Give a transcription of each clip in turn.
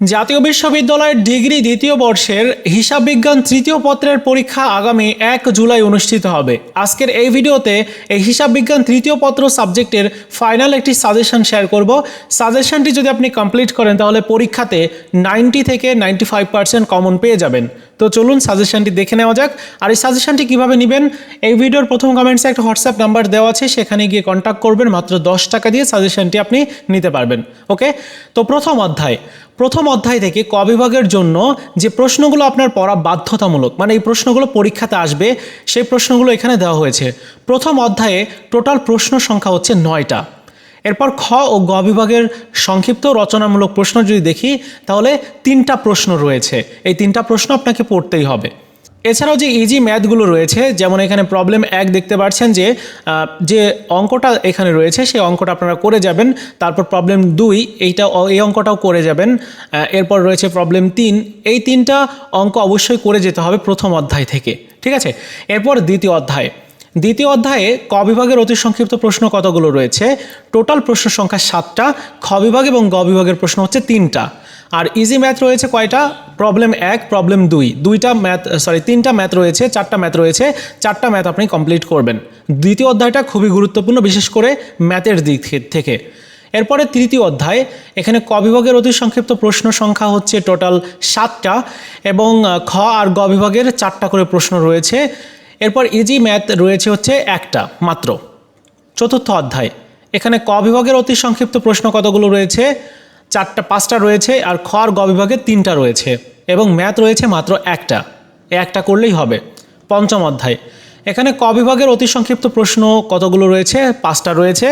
জাতীয় বিশ্ববিদ্যালয়ের ডিগ্রি দ্বিতীয় বর্ষের হিসাব বিজ্ঞান তৃতীয় পত্রের পরীক্ষা আগামী এক জুলাই অনুষ্ঠিত হবে। আজকের এই ভিডিওতে এই হিসাব বিজ্ঞান তৃতীয় পত্র সাবজেক্টের ফাইনাল একটি সাজেশন শেয়ার করব। সাজেশনটি যদি আপনি কমপ্লিট করেন, তাহলে পরীক্ষাতে নাইনটি থেকে নাইনটি ফাইভ পার্সেন্ট কমন পেয়ে যাবেন। তো চলুন সাজেশনটি দেখে নেওয়া যাক। আর এই সাজেশনটি কীভাবে নেবেন? এই ভিডিওর প্রথম কমেন্টসে একটা হোয়াটসঅ্যাপ নাম্বার দেওয়া আছে, সেখানে গিয়ে কন্ট্যাক্ট করবেন। মাত্র দশ টাকা দিয়ে সাজেশনটি আপনি নিতে পারবেন। ওকে? তো প্রথম অধ্যায়। প্রথম অধ্যায় থেকে ক বিভাগের জন্য যে প্রশ্নগুলো আপনার পড়া বাধ্যতামূলক মানে এই প্রশ্নগুলো পরীক্ষাতে আসবে, সেই প্রশ্নগুলো এখানে দেওয়া হয়েছে। প্রথম অধ্যায়ে টোটাল প্রশ্ন সংখ্যা হচ্ছে নয়টা। এরপর খ ও গ বিভাগের সংক্ষিপ্ত রচনামূলক প্রশ্ন যদি দেখি, তাহলে তিনটা প্রশ্ন রয়েছে। এই তিনটা প্রশ্ন আপনাকে পড়তেই হবে। এছাড়াও যে ইজি ম্যাথগুলো রয়েছে, যেমন এখানে প্রবলেম এক দেখতে পাচ্ছেন যে যে অঙ্কটা এখানে রয়েছে, সেই অঙ্কটা আপনারা করে যাবেন। তারপর প্রবলেম দুই, এইটা, এই অঙ্কটাও করে যাবেন। এরপর রয়েছে প্রবলেম তিন। এই তিনটা অঙ্ক অবশ্যই করে যেতে হবে প্রথম অধ্যায় থেকে, ঠিক আছে? এরপর দ্বিতীয় অধ্যায়। দ্বিতীয় অধ্যায়ে ক বিভাগের অতি সংক্ষিপ্ত প্রশ্ন কতগুলো রয়েছে? টোটাল প্রশ্ন সংখ্যা সাতটা, খ বিভাগ এবং গ বিভাগের প্রশ্ন হচ্ছে তিনটা। আর ইজি ম্যাথ রয়েছে কয়টা? প্রবলেম এক প্রবলেম দুই। দুইটা ম্যাথ সরি তিনটা ম্যাথ রয়েছে, চারটা ম্যাথ রয়েছে, চারটা ম্যাথ আপনি কমপ্লিট করবেন। দ্বিতীয় অধ্যায়টা খুবই গুরুত্বপূর্ণ, বিশেষ করে ম্যাথের দিক থেকে। এরপরে তৃতীয় অধ্যায়, এখানে ক বিভাগের অতি সংক্ষিপ্ত প্রশ্ন সংখ্যা হচ্ছে টোটাল সাতটা এবং খ আর গ বিভাগের চারটা করে প্রশ্ন রয়েছে। এরপর ইজি ম্যাথ রয়েছে হচ্ছে একটা মাত্র। চতুর্থ অধ্যায়, এখানে ক বিভাগের অতি সংক্ষিপ্ত প্রশ্ন কতগুলো রয়েছে? চারটা, পাঁচটা রয়েছে আর খ আর গ বিভাগের তিনটা রয়েছে এবং ম্যাথ রয়েছে মাত্র একটা। একটা করলেই হবে। পঞ্চম অধ্যায়। এখানে ক বিভাগের অতি সংক্ষিপ্ত প্রশ্ন কতগুলো রয়েছে? পাঁচটা রয়েছে।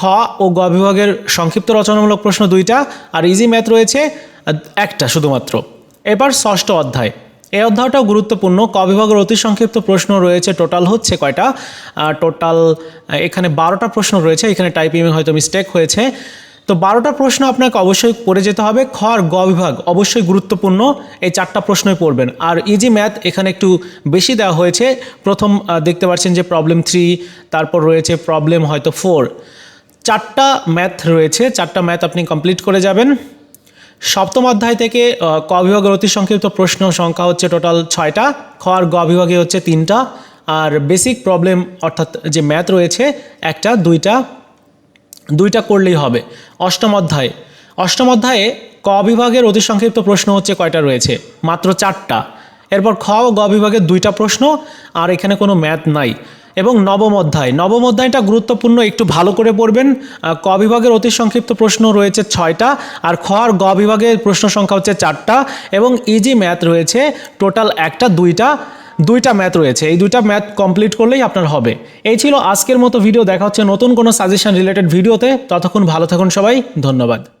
খ ও গ বিভাগের সংক্ষিপ্ত রচনামূলক প্রশ্ন দুইটা আর ইজি ম্যাথ রয়েছে একটা শুধুমাত্র। এবার ষষ্ঠ অধ্যায়। এই অধ্যায়টাও গুরুত্বপূর্ণ। ক বিভাগের অতি সংক্ষিপ্ত প্রশ্ন রয়েছে টোটাল হচ্ছে কয়টা? টোটাল এখানে বারোটা প্রশ্ন রয়েছে। এখানে টাইপিং হয়তো মিস্টেক হয়েছে। তো বারোটা প্রশ্ন আপনাকে অবশ্যই পড়ে যেতে হবে। খ আর গ বিভাগ অবশ্যই গুরুত্বপূর্ণ, এই চারটা প্রশ্নই পড়বেন। আর ইজি ম্যাথ এখানে একটু বেশি দেওয়া হয়েছে। প্রথম দেখতে পাচ্ছেন যে প্রবলেম থ্রি তারপর রয়েছে প্রবলেম হয়তো ফোর চারটা ম্যাথ রয়েছে, চারটা ম্যাথ আপনি কমপ্লিট করে যাবেন। সপ্তম অধ্যায় থেকে ক বিভাগের অতি সংক্ষিপ্ত প্রশ্ন সংখ্যা হচ্ছে টোটাল ছয়টা। খ আর গ বিভাগে হচ্ছে তিনটা। আর বেসিক প্রবলেম অর্থাৎ যে ম্যাথ রয়েছে, একটা, দুইটা দুইটা করলেই হবে। অষ্টম অধ্যায়ে। অষ্টম অধ্যায়ে ক বিভাগের অতি সংক্ষিপ্ত প্রশ্ন হচ্ছে কয়টা রয়েছে? মাত্র চারটা। এরপর খ ও গ বিভাগের দুইটা প্রশ্ন, আর এখানে কোনো ম্যাথ নাই। এবং নবম অধ্যায়। নবম অধ্যায়টা গুরুত্বপূর্ণ, একটু ভালো করে পড়বেন। ক বিভাগের অতি সংক্ষিপ্ত প্রশ্ন রয়েছে ছয়টা, আর খ আর গ বিভাগের প্রশ্ন সংখ্যা হচ্ছে চারটা, এবং ইজি ম্যাথ রয়েছে টোটাল একটা, দুইটা। দুইটা ম্যাথ রয়েছে। এই দুইটা ম্যাথ কমপ্লিট করলেই আপনার হবে। এই ছিল আজকের মতো ভিডিও দেখা হচ্ছে নতুন কোনো সাজেশন রিলেটেড ভিডিওতে ততক্ষণ ভালো থাকুন সবাই। ধন্যবাদ।